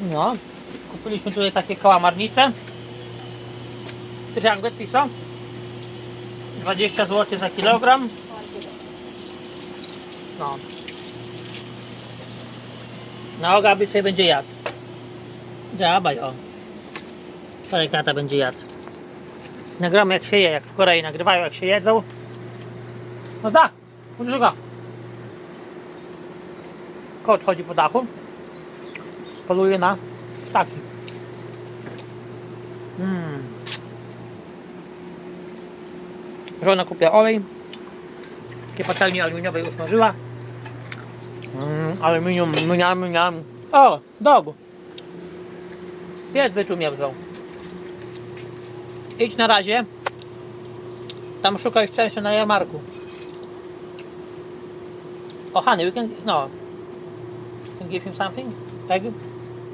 No, kupiliśmy tutaj takie kałamarnice. Triangle piso. 20 zł za kilogram. No. Na ogaby sobie będzie jadł. Zabaj o. Wczoraj tata będzie jadł. Nagramy jak się je, jak w Korei nagrywają jak się jedzą. No da, użyga. Kot chodzi po dachu. Poluje na ptaki. Mm. Żona kupiła olej. Takie patelni aluminiowej usmażyła. Mm, aluminium, mniam, mniam. O, dog. Pies wyczuł mnie. Idź na razie. Tam szukaj szczęścia na jarmarku. O, honey, we can, no. Can give him something? Tak?